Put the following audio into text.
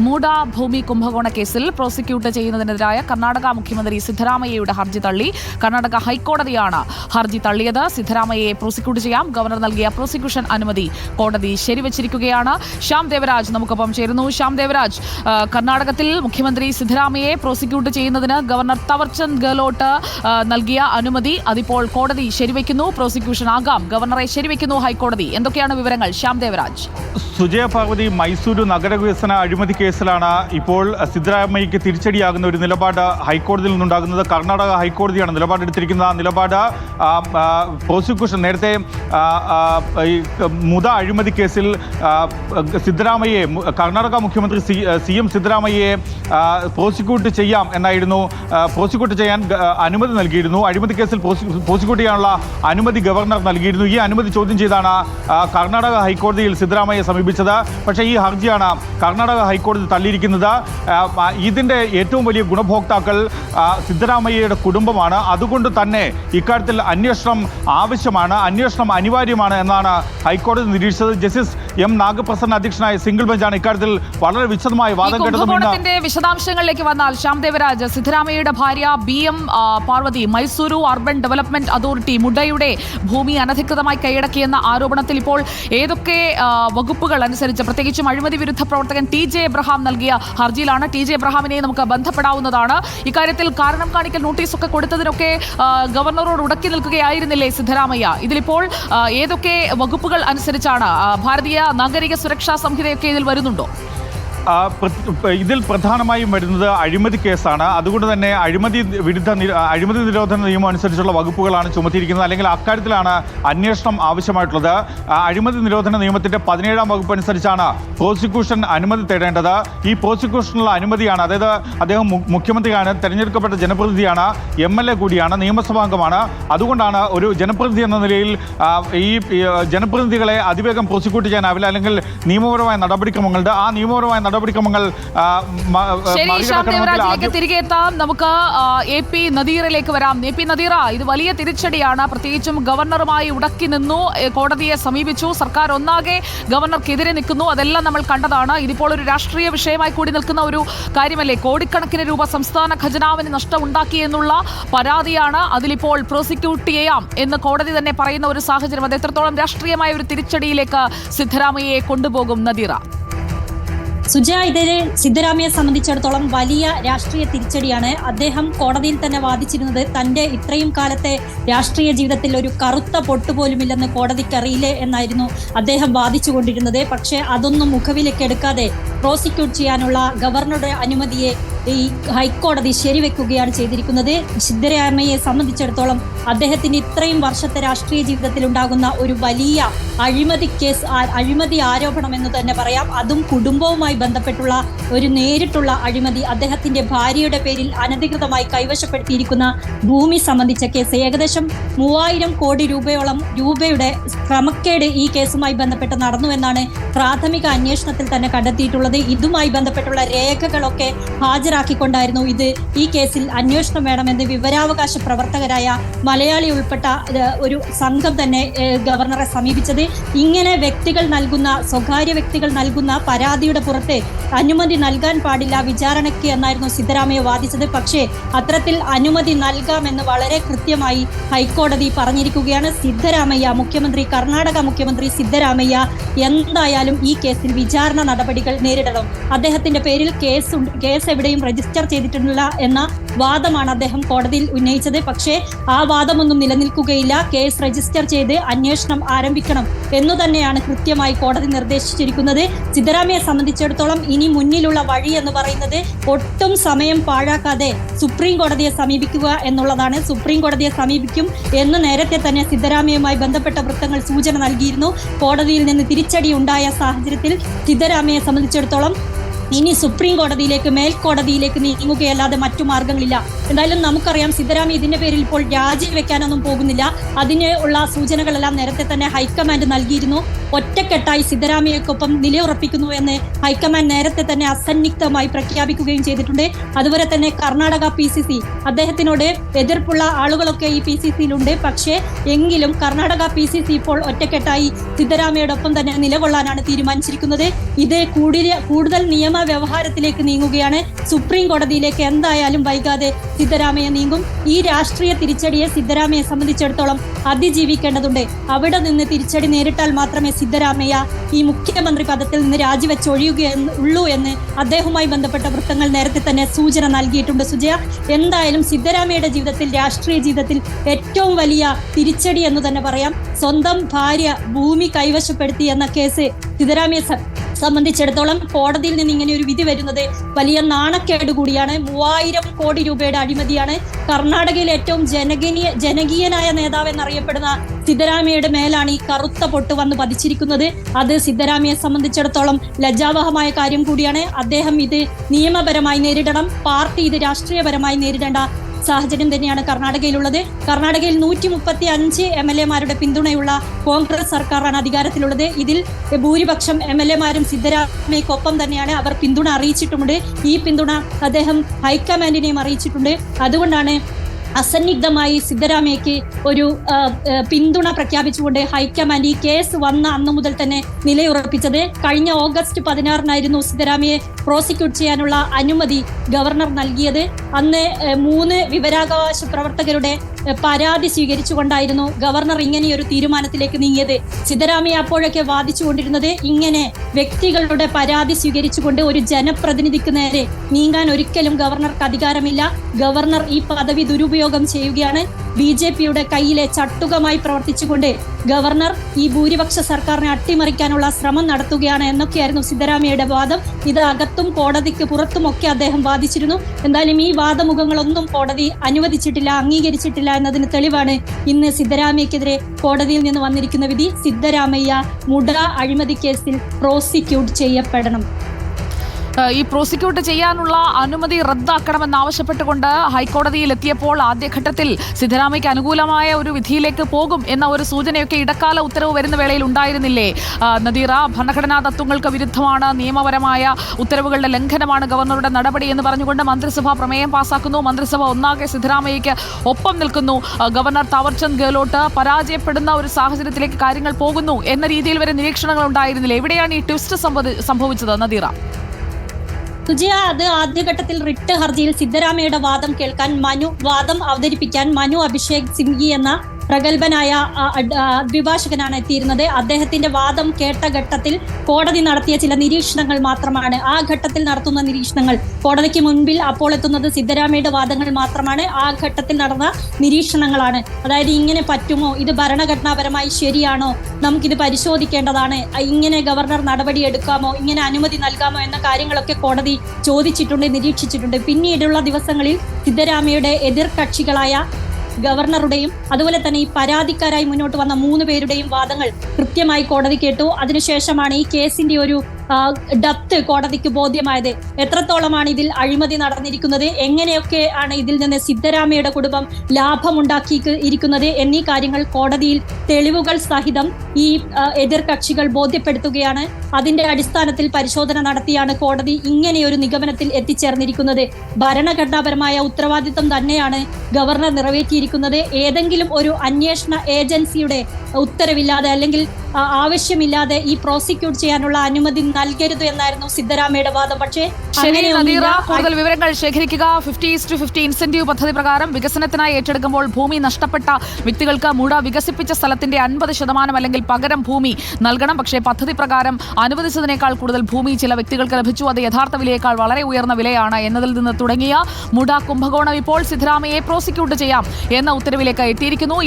മൂട ഭൂമി കുംഭകോണ കേസിൽ പ്രോസിക്യൂട്ട് ചെയ്യുന്നതിനെതിരായ കർണാടക മുഖ്യമന്ത്രി സിദ്ധരാമയ്യയുടെ ഹർജി തള്ളി. കർണാടക ഹൈക്കോടതിയാണ് ഹർജി തള്ളിയത്. സിദ്ധരാമയ്യയെ പ്രോസിക്യൂട്ട് ചെയ്യാം. ഗവർണർ നൽകിയ പ്രോസിക്യൂഷൻ അനുമതി കോടതി ശരിവച്ചിരിക്കുകയാണ്. ശ്യാം ദേവരാജ് നമുക്കൊപ്പം ചേരുന്നു. ശ്യാം ദേവരാജ് കർണാടകത്തിൽ മുഖ്യമന്ത്രി സിദ്ധരാമയ്യയെ പ്രോസിക്യൂട്ട് ചെയ്യുന്നതിന് ഗവർണർ തവർചന്ദ് ഗെഹ്ലോട്ട് നൽകിയ അനുമതി. അതിപ്പോൾ കോടതി ശരിവയ്ക്കുന്നു. പ്രോസിക്യൂഷൻ ആകാം. ഗവർണറെ ശരിവയ്ക്കുന്നു ഹൈക്കോടതി. എന്തൊക്കെയാണ് വിവരങ്ങൾ? ശ്യാം ദേവരാജ്. സുജയ പാർവതി മൈസൂരു നഗരവികസന അഴിമതി കേസിലാണ് ഇപ്പോൾ സിദ്ധരാമയ്യക്ക് തിരിച്ചടിയാകുന്ന ഒരു നിലപാട് ഹൈക്കോടതിയിൽ നിന്നുണ്ടാകുന്നത്. കർണാടക ഹൈക്കോടതിയാണ് നിലപാടെടുത്തിരിക്കുന്നത് ആ നിലപാട് പ്രോസിക്യൂഷൻ നേരത്തെ മുത അഴിമതി കേസിൽ സിദ്ധരാമയ്യെ കർണാടക മുഖ്യമന്ത്രി സി എം സിദ്ധരാമയ്യയെ പ്രോസിക്യൂട്ട് ചെയ്യാം എന്നായിരുന്നു. പ്രോസിക്യൂട്ട് ചെയ്യാൻ അനുമതി നൽകിയിരുന്നു. അഴിമതി കേസിൽ പ്രോസി- പ്രോസിക്യൂട്ട് ചെയ്യാനുള്ള അനുമതി ഗവർണർ നൽകിയിരുന്നു. ഈ അനുമതി ചോദ്യം ചെയ്താണ് കർണാടക ഹൈക്കോടതിയിൽ സിദ്ധരാമയ്യ സമീപിച്ചത്. പക്ഷേ ഈ ഹർജിയാണ് കർണാടക ഹൈക്കോടതി തള്ളിയിരിക്കുന്നത് ആ, ആ, ഇതിന്റെ ഏറ്റവും വലിയ ഗുണഭോക്താക്കൾ സിദ്ധരാമയ്യയുടെ കുടുംബമാണ്. അതുകൊണ്ട് തന്നെ ഇക്കാര്യത്തിൽ അന്വേഷണം ആവശ്യമാണ്. അന്വേഷണം അനിവാര്യമാണ് എന്നാണ് ഹൈക്കോടതി നിരീക്ഷിച്ചത്. ജസ്റ്റിസ് എം നാഗപ്രസന്ന അധ്യക്ഷനായ സിംഗിൾ ബെഞ്ചാണ് ഇക്കാര്യത്തിൽ വളരെ വിശദമായി വാദം കേട്ടത് വിശദാംശങ്ങളിലേക്ക് വന്നാൽ ശ്യാം ദേവരാജ് സിദ്ധരാമയ്യയുടെ ഭാര്യ B M Parvathi Mysuru urban development authority മുഡയുടെ ഭൂമി അനധികൃതമായി കൈയടക്കിയെന്ന ആരോപണത്തിൽ ഇപ്പോൾ ഏതൊക്കെ വകുപ്പുകൾ അനുസരിച്ച് പ്രത്യേകിച്ചും അഴിമതി വിരുദ്ധ പ്രവർത്തകൻ ടി ജെ എബ്രഹാം നൽകിയ ഹർജിയിലാണ് ടി ജെ എബ്രഹാമിനെ നമുക്ക് ബന്ധപ്പെടാവുന്നതാണ്. ഇക്കാര്യത്തിൽ കാരണം കാണിക്കൽ നോട്ടീസൊക്കെ കൊടുത്തതിനൊക്കെ ഗവർണറോട് ഉടക്കി നിൽക്കുകയായിരുന്നില്ലേ സിദ്ധരാമയ്യ? ഇതിലിപ്പോൾ ഏതൊക്കെ വകുപ്പുകൾ അനുസരിച്ചാണ് ഭാരതീയ നാഗരിക സുരക്ഷാ സംഹിതയൊക്കെ ഇതിൽ വരുന്നുണ്ടോ? ഇതിൽ പ്രധാനമായും വരുന്നത് അഴിമതി കേസാണ്. അതുകൊണ്ട് തന്നെ അഴിമതി വിരുദ്ധ അഴിമതി നിരോധന നിയമം അനുസരിച്ചുള്ള വകുപ്പുകളാണ് ചുമത്തിയിരിക്കുന്നത്. അല്ലെങ്കിൽ അക്കാര്യത്തിലാണ് അന്വേഷണം ആവശ്യമായിട്ടുള്ളത്. അഴിമതി നിരോധന നിയമത്തിന്റെ പതിനേഴാം വകുപ്പ് അനുസരിച്ചാണ് പ്രോസിക്യൂഷൻ അനുമതി തേടേണ്ടത്. ഈ പ്രോസിക്യൂഷനുള്ള അനുമതിയാണ് അതായത് അദ്ദേഹം മുഖ്യമന്ത്രിയാണ് തെരഞ്ഞെടുക്കപ്പെട്ട ജനപ്രതിനിധിയാണ് എം എൽ എ കൂടിയാണ് നിയമസഭാംഗമാണ് അതുകൊണ്ടാണ് ഒരു ജനപ്രതിനിധി എന്ന നിലയിൽ ഈ, ജനപ്രതിനിധികളെ അതിവേഗം പ്രോസിക്യൂട്ട് ചെയ്യാനാവില്ല. അല്ലെങ്കിൽ നിയമപരമായ നടപടിക്രമങ്ങളുണ്ട് ആ നിയമപരമായ നടപടിക്രമങ്ങൾ ആ, മ- ശരി ശ്യാം ദേവരാജിലേക്ക് തിരികെ എത്താം. നമുക്ക് എ പി നദീറിലേക്ക് വരാം. എ പി നദീറ ഇത് വലിയ തിരിച്ചടിയാണ്. പ്രത്യേകിച്ചും ഗവർണറുമായി ഉടക്കി നിന്നു കോടതിയെ സമീപിച്ചു. സർക്കാർ ഒന്നാകെ ഗവർണർക്കെതിരെ നിൽക്കുന്നു. അതെല്ലാം നമ്മൾ കണ്ടതാണ്. ഇതിപ്പോൾ ഒരു രാഷ്ട്രീയ വിഷയമായി കൂടി നിൽക്കുന്ന ഒരു കാര്യമല്ലേ? കോടിക്കണക്കിന് രൂപ സംസ്ഥാന ഖജനാവിന് നഷ്ടമുണ്ടാക്കി എന്നുള്ള പരാതിയാണ് അതിലിപ്പോൾ പ്രോസിക്യൂട്ട് ചെയ്യാം എന്ന് കോടതി തന്നെ പറയുന്ന ഒരു സാഹചര്യം. അത് എത്രത്തോളം രാഷ്ട്രീയമായ ഒരു തിരിച്ചടിയിലേക്ക് സിദ്ധരാമയ്യയെ കൊണ്ടുപോകും നദീറ? സുജ ഇതിന് സിദ്ധരാമയെ സംബന്ധിച്ചിടത്തോളം വലിയ രാഷ്ട്രീയ തിരിച്ചടിയാണ്. അദ്ദേഹം കോടതിയിൽ തന്നെ വാദിച്ചിരുന്നത് തന്റെ ഇത്രയും കാലത്തെ രാഷ്ട്രീയ ജീവിതത്തിൽ ഒരു കറുത്ത പൊട്ടുപോലുമില്ലെന്ന് പോലുമില്ലെന്ന് അറിയില്ലേ എന്നായിരുന്നു അദ്ദേഹം വാദിച്ചുകൊണ്ടിരുന്നത്. പക്ഷേ അതൊന്നും മുഖവിലേക്കെടുക്കാതെ പ്രോസിക്യൂട്ട് ചെയ്യാനുള്ള ഗവർണറുടെ അനുമതിയെ ഈ ഹൈക്കോടതി ശരിവെക്കുകയാണ് ചെയ്തിരിക്കുന്നത്. സിദ്ധരാമയെ സംബന്ധിച്ചിടത്തോളം അദ്ദേഹത്തിന് ഇത്രയും വർഷത്തെ രാഷ്ട്രീയ ജീവിതത്തിൽ ഉണ്ടാകുന്ന ഒരു വലിയ അഴിമതി കേസ് അഴിമതി ആരോപണം എന്ന് തന്നെ പറയാം. അതും കുടുംബവുമായി ബന്ധപ്പെട്ടുള്ള ഒരു നേരിട്ടുള്ള അഴിമതി അദ്ദേഹത്തിന്റെ ഭാര്യയുടെ പേരിൽ അനധികൃതമായി കൈവശപ്പെടുത്തിയിരിക്കുന്ന ഭൂമി സംബന്ധിച്ച കേസ്. ഏകദേശം മൂവായിരം കോടി രൂപയോളം രൂപയുടെ ക്രമക്കേട് ഈ കേസുമായി ബന്ധപ്പെട്ട് നടന്നു എന്നാണ് പ്രാഥമിക അന്വേഷണത്തിൽ തന്നെ കണ്ടെത്തിയിട്ടുള്ളത്. ഇതുമായി ബന്ധപ്പെട്ടുള്ള രേഖകളൊക്കെ ഹാജരാക്കിക്കൊണ്ടായിരുന്നു ഇത് ഈ കേസിൽ അന്വേഷണം വേണമെന്ന് വിവരാവകാശ പ്രവർത്തകരായ മലയാളി ഉൾപ്പെട്ട ഒരു സംഘം തന്നെ ഗവർണറെ സമീപിച്ചത്. ഇങ്ങനെ വ്യക്തികൾ നൽകുന്ന സ്വകാര്യ വ്യക്തികൾ നൽകുന്ന പരാതിയുടെ പുറത്ത് അനുമതി നൽകാൻ പാടില്ല. വിചാരണയ്ക്ക് എന്നായിരുന്നു സിദ്ധരാമയ്യ വാദിച്ചത്. പക്ഷേ അത്തരത്തിൽ അനുമതി നൽകാമെന്ന് വളരെ കൃത്യമായി ഹൈക്കോടതി പറഞ്ഞിരിക്കുകയാണ് സിദ്ധരാമയ്യ. മുഖ്യമന്ത്രി കർണാടക മുഖ്യമന്ത്രി സിദ്ധരാമയ്യ എന്തായാലും ഈ കേസിൽ വിചാരണ നടപടികൾ നേരിടണം. അദ്ദേഹത്തിന്റെ പേരിൽ കേസ് കേസ് എവിടെയും രജിസ്റ്റർ ചെയ്തിട്ടുള്ള എന്ന വാദമാണ് അദ്ദേഹം കോടതിയിൽ ഉന്നയിച്ചത്. പക്ഷേ ആ വാദമൊന്നും നിലനിൽക്കുകയില്ല. കേസ് രജിസ്റ്റർ ചെയ്ത് അന്വേഷണം ആരംഭിക്കണം എന്നു തന്നെയാണ് കൃത്യമായി കോടതി നിർദ്ദേശിച്ചിരിക്കുന്നത്. സിദ്ധരാമയെ സംബന്ധിച്ചിടത്തോളം ഇനി മുന്നിലുള്ള വഴി എന്ന് പറയുന്നത് ഒട്ടും സമയം പാഴാക്കാതെ സുപ്രീം കോടതിയെ സമീപിക്കുക എന്നുള്ളതാണ്. സുപ്രീം കോടതിയെ സമീപിക്കും എന്ന് നേരത്തെ തന്നെ സിദ്ധരാമയുമായി ബന്ധപ്പെട്ട വൃത്തങ്ങൾ സൂചന നൽകിയിരുന്നു. കോടതിയിൽ നിന്ന് തിരിച്ചടി ഉണ്ടായ സാഹചര്യത്തിൽ സിദ്ധരാമയെ സംബന്ധിച്ചിടത്തോളം ഇനി സുപ്രീം കോടതിയിലേക്ക് മേൽക്കോടതിയിലേക്ക് നീങ്ങുകയല്ലാതെ മറ്റു മാർഗങ്ങളില്ല. എന്തായാലും നമുക്കറിയാം സിദ്ധരാമയ്യ ഇതിന്റെ പേരിൽ ഇപ്പോൾ രാജിവെക്കാനൊന്നും പോകുന്നില്ല. അതിന് ഉള്ള സൂചനകളെല്ലാം നേരത്തെ തന്നെ ഹൈക്കമാൻഡ് നൽകിയിരുന്നു. ഒറ്റക്കെട്ടായി സിദ്ധരാമയ്യൊക്കൊപ്പം നിലയുറപ്പിക്കുന്നു എന്ന് ഹൈക്കമാൻഡ് നേരത്തെ തന്നെ അസന്നിഗ്ധമായി പ്രഖ്യാപിക്കുകയും ചെയ്തിട്ടുണ്ട്. അതുപോലെ തന്നെ കർണാടക പി സി സി അദ്ദേഹത്തിനോട് എതിർപ്പുള്ള ആളുകളൊക്കെ ഈ പി സി സിയിലുണ്ട്. പക്ഷേ എങ്കിലും കർണാടക പി സി സി ഇപ്പോൾ ഒറ്റക്കെട്ടായി സിദ്ധരാമയോടൊപ്പം തന്നെ നിലകൊള്ളാനാണ് തീരുമാനിച്ചിരിക്കുന്നത്. ഇത് കൂടുതൽ കൂടുതൽ നിയമ വ്യവഹാരത്തിലേക്ക് നീങ്ങുകയാണ്. സുപ്രീം കോടതിയിലേക്ക് എന്തായാലും വൈകാതെ സിദ്ധരാമയ്യ നീങ്ങും. ഈ രാഷ്ട്രീയ തിരിച്ചടിയെ സിദ്ധരാമയ്യെ സംബന്ധിച്ചിടത്തോളം അതിജീവിക്കേണ്ടതുണ്ട്. അവിടെ നിന്ന് തിരിച്ചടി നേരിട്ടാൽ മാത്രമേ സിദ്ധരാമയ്യ ഈ മുഖ്യമന്ത്രി പദത്തിൽ നിന്ന് രാജിവെച്ചൊഴിയുക ഉള്ളൂ എന്ന് അദ്ദേഹവുമായി ബന്ധപ്പെട്ട വൃത്തങ്ങൾ നേരത്തെ തന്നെ സൂചന നൽകിയിട്ടുണ്ട്. സുജയ എന്തായാലും സിദ്ധരാമയ്യയുടെ ജീവിതത്തിൽ രാഷ്ട്രീയ ജീവിതത്തിൽ ഏറ്റവും വലിയ തിരിച്ചടി എന്ന് തന്നെ പറയാം. സ്വന്തം ഭാര്യ ഭൂമി കൈവശപ്പെടുത്തി എന്ന കേസ് സിദ്ധരാമയ്യ സംബന്ധിച്ചിടത്തോളം കോടതിയിൽ നിന്ന് ഇങ്ങനെ ഒരു വിധി വരുന്നത് വലിയ നാണക്കേട് കൂടിയാണ്. മൂവായിരം കോടി രൂപയുടെ അഴിമതിയാണ് കർണാടകയിൽ ഏറ്റവും ജനകീയ ജനകീയനായ നേതാവ് എന്നറിയപ്പെടുന്ന സിദ്ധരാമയ്യയുടെ മേലാണ് ഈ കറുത്ത പൊട്ട് വന്ന് പതിച്ചിരിക്കുന്നത്. അത് സിദ്ധരാമയെ സംബന്ധിച്ചിടത്തോളം ലജ്ജാവഹമായ കാര്യം കൂടിയാണ്. അദ്ദേഹം ഇത് നിയമപരമായി നേരിടണം. പാർട്ടി ഇത് രാഷ്ട്രീയപരമായി നേരിടേണ്ട സാഹചര്യം തന്നെയാണ് കർണാടകയിലുള്ളത്. കർണാടകയിൽ നൂറ്റി മുപ്പത്തി അഞ്ച് എം എൽ എമാരുടെ പിന്തുണയുള്ള കോൺഗ്രസ് സർക്കാരാണ് അധികാരത്തിലുള്ളത്. ഇതിൽ ഭൂരിപക്ഷം എം എൽ എമാരും സിദ്ധരാമയ്ക്കൊപ്പം തന്നെയാണ് അവർ പിന്തുണ അറിയിച്ചിട്ടുമുണ്ട്. ഈ പിന്തുണ അദ്ദേഹം ഹൈക്കമാൻഡിനെയും അറിയിച്ചിട്ടുണ്ട്. അതുകൊണ്ടാണ് അസന്നിഗ്ധമായി സിദ്ധരാമയ്യക്ക് ഒരു പിന്തുണ പ്രഖ്യാപിച്ചുകൊണ്ട് ഹൈക്കമാൻഡ് ഈ കേസ് വന്ന അന്നു മുതൽ തന്നെ നിലയുറപ്പിച്ചത്. കഴിഞ്ഞ ഓഗസ്റ്റ് പതിനാറിനായിരുന്നു സിദ്ധരാമയ്യെ പ്രോസിക്യൂട്ട് ചെയ്യാനുള്ള അനുമതി ഗവർണർ നൽകിയത്. അന്ന് മൂന്ന് വിവരാവകാശ പ്രവർത്തകരുടെ പരാതി സ്വീകരിച്ചുകൊണ്ടായിരുന്നു ഗവർണർ ഇങ്ങനെയൊരു തീരുമാനത്തിലേക്ക് നീങ്ങിയത്. സിദ്ധരാമയ്യ അപ്പോഴൊക്കെ വാദിച്ചുകൊണ്ടിരുന്നത് ഇങ്ങനെ വ്യക്തികളുടെ പരാതി സ്വീകരിച്ചുകൊണ്ട് ഒരു ജനപ്രതിനിധിക്ക് നേരെ നീങ്ങാൻ ഒരിക്കലും ഗവർണർക്ക് അധികാരമില്ല. ഗവർണർ ഈ പദവി ദുരുപയോഗം ചെയ്യുകയാണ്. ബി ജെ പിയുടെ കയ്യിലെ ചട്ടുകമായി പ്രവർത്തിച്ചുകൊണ്ട് ഗവർണർ ഈ ഭൂരിപക്ഷ സർക്കാരിനെ അട്ടിമറിക്കാനുള്ള ശ്രമം നടത്തുകയാണ് എന്നൊക്കെയായിരുന്നു സിദ്ധരാമയ്യയുടെ വാദം. ഇത് അകത്തും കോടതിക്ക് പുറത്തുമൊക്കെ അദ്ദേഹം വാദിച്ചിരുന്നു. എന്തായാലും ഈ വാദമുഖങ്ങളൊന്നും കോടതി അനുവദിച്ചിട്ടില്ല അംഗീകരിച്ചിട്ടില്ല എന്നതിന് തെളിവാണ് ഇന്ന് സിദ്ധരാമയ്യക്കെതിരെ കോടതിയിൽ നിന്ന് വന്നിരിക്കുന്ന വിധി. സിദ്ധരാമയ്യ മുട അഴിമതി കേസിൽ പ്രോസിക്യൂട്ട് ചെയ്യപ്പെടണം. ഈ പ്രോസിക്യൂട്ട് ചെയ്യാനുള്ള അനുമതി റദ്ദാക്കണമെന്നാവശ്യപ്പെട്ടുകൊണ്ട് ഹൈക്കോടതിയിൽ എത്തിയപ്പോൾ ആദ്യഘട്ടത്തിൽ സിദ്ധരാമയ്ക്ക് അനുകൂലമായ ഒരു വിധിയിലേക്ക് പോകും എന്ന ഒരു സൂചനയൊക്കെ ഇടക്കാല ഉത്തരവ് വരുന്ന വേളയിൽ ഉണ്ടായിരുന്നില്ലേ? നദീറ ഭരണഘടനാ തത്വങ്ങൾക്ക് വിരുദ്ധമാണ് നിയമപരമായ ഉത്തരവുകളുടെ ലംഘനമാണ് ഗവർണറുടെ നടപടി എന്ന് പറഞ്ഞുകൊണ്ട് മന്ത്രിസഭ പ്രമേയം പാസാക്കുന്നു. മന്ത്രിസഭ ഒന്നാകെ സിദ്ധരാമയ്യയ്ക്ക് ഒപ്പം നിൽക്കുന്നു. ഗവർണർ താവർചന്ദ് ഗെഹ്ലോട്ട് പരാജയപ്പെടുന്ന ഒരു സാഹചര്യത്തിലേക്ക് കാര്യങ്ങൾ പോകുന്നു എന്ന രീതിയിൽ വരെ നിരീക്ഷണങ്ങൾ ഉണ്ടായിരുന്നില്ല? എവിടെയാണ് ഈ ട്വിസ്റ്റ് സംഭവി- സംഭവിച്ചത് നദീറ? സുജയ അത് ആദ്യഘട്ടത്തിൽ റിട്ട് ഹർജിയിൽ സിദ്ധരാമയുടെ വാദം കേൾക്കാൻ മനു വാദം അവതരിപ്പിക്കാൻ മനു അഭിഷേക് സിംഗി എന്ന പ്രഗത്ഭനായ അഭിഭാഷകനാണ് എത്തിയിരുന്നത്. അദ്ദേഹത്തിന്റെ വാദം കേട്ട ഘട്ടത്തിൽ കോടതി നടത്തിയ ചില നിരീക്ഷണങ്ങൾ മാത്രമാണ്. ആ ഘട്ടത്തിൽ നടത്തുന്ന നിരീക്ഷണങ്ങൾ കോടതിക്ക് മുൻപിൽ അപ്പോൾ എത്തുന്നത് സിദ്ധരാമയുടെ വാദങ്ങൾ മാത്രമാണ്. ആ ഘട്ടത്തിൽ നടന്ന നിരീക്ഷണങ്ങളാണ്. അതായത് ഇങ്ങനെ പറ്റുമോ? ഇത് ഭരണഘടനാപരമായി ശരിയാണോ? നമുക്കിത് പരിശോധിക്കേണ്ടതാണ്. ഇങ്ങനെ ഗവർണർ നടപടി എടുക്കാമോ? ഇങ്ങനെ അനുമതി നൽകാമോ എന്ന കാര്യങ്ങളൊക്കെ കോടതി ചോദിച്ചിട്ടുണ്ട് നിരീക്ഷിച്ചിട്ടുണ്ട്. പിന്നീടുള്ള ദിവസങ്ങളിൽ സിദ്ധരാമയുടെ എതിർ കക്ഷികളായ ഗവർണറുടെയും അതുപോലെ തന്നെ ഈ പരാതിക്കാരായി മുന്നോട്ട് വന്ന മൂന്ന് പേരുടെയും വാദങ്ങൾ കൃത്യമായി കോടതി കേട്ടു. അതിനുശേഷമാണ് ഈ കേസിന്റെ ഒരു ഡെപ്ത് കോടതിക്ക് ബോധ്യമായത്. എത്രത്തോളമാണ് ഇതിൽ അഴിമതി നടന്നിരിക്കുന്നത്? എങ്ങനെയൊക്കെ ആണ് ഇതിൽ നിന്ന് സിദ്ധരാമയുടെ കുടുംബം ലാഭമുണ്ടാക്കി ഇരിക്കുന്നത്? എന്നീ കാര്യങ്ങൾ കോടതിയിൽ തെളിവുകൾ സഹിതം ഈ എതിർ കക്ഷികൾ ബോധ്യപ്പെടുത്തുകയാണ്. അതിന്റെ അടിസ്ഥാനത്തിൽ പരിശോധന നടത്തിയാണ് കോടതി ഇങ്ങനെയൊരു നിഗമനത്തിൽ എത്തിച്ചേർന്നിരിക്കുന്നത്. ഭരണഘടനാപരമായ ഉത്തരവാദിത്വം തന്നെയാണ് ഗവർണർ നിറവേറ്റിയിരിക്കുന്നത്. ഏതെങ്കിലും ഒരു അന്വേഷണ ഏജൻസിയുടെ ഉത്തരവില്ലാതെ അല്ലെങ്കിൽ ആവശ്യമില്ലാതെ ഈ പ്രോസിക്യൂട്ട് ചെയ്യാനുള്ള അനുമതി നൽകരുത് എന്നായിരുന്നു സിദ്ധരാമയുടെ വാദം. പക്ഷേ കൂടുതൽ വിവരങ്ങൾ ശേഖരിക്കുക. ഫിഫ്റ്റി ടു ഫിഫ്റ്റി ഇൻസെന്റീവ് പദ്ധതി പ്രകാരം വികസനത്തിനായി ഏറ്റെടുക്കുമ്പോൾ ഭൂമി നഷ്ടപ്പെട്ട വ്യക്തികൾക്ക് മുട വികസിപ്പിച്ച സ്ഥലത്തിന്റെ അൻപത് ശതമാനം അല്ലെങ്കിൽ പകരം ഭൂമി നൽകണം. പക്ഷേ പദ്ധതി പ്രകാരം അനുവദിച്ചതിനേക്കാൾ കൂടുതൽ ഭൂമി ചില വ്യക്തികൾക്ക് ലഭിച്ചു. അത് യഥാർത്ഥ വിലയേക്കാൾ വളരെ ഉയർന്ന വിലയാണ് എന്നതിൽ നിന്ന് തുടങ്ങിയ മുട കുംഭകോണം ഇപ്പോൾ സിദ്ധരാമയെ പ്രോസിക്യൂട്ട് ചെയ്യാം എന്ന ഉത്തരവിലേക്ക് എത്തിയിരിക്കുന്നു.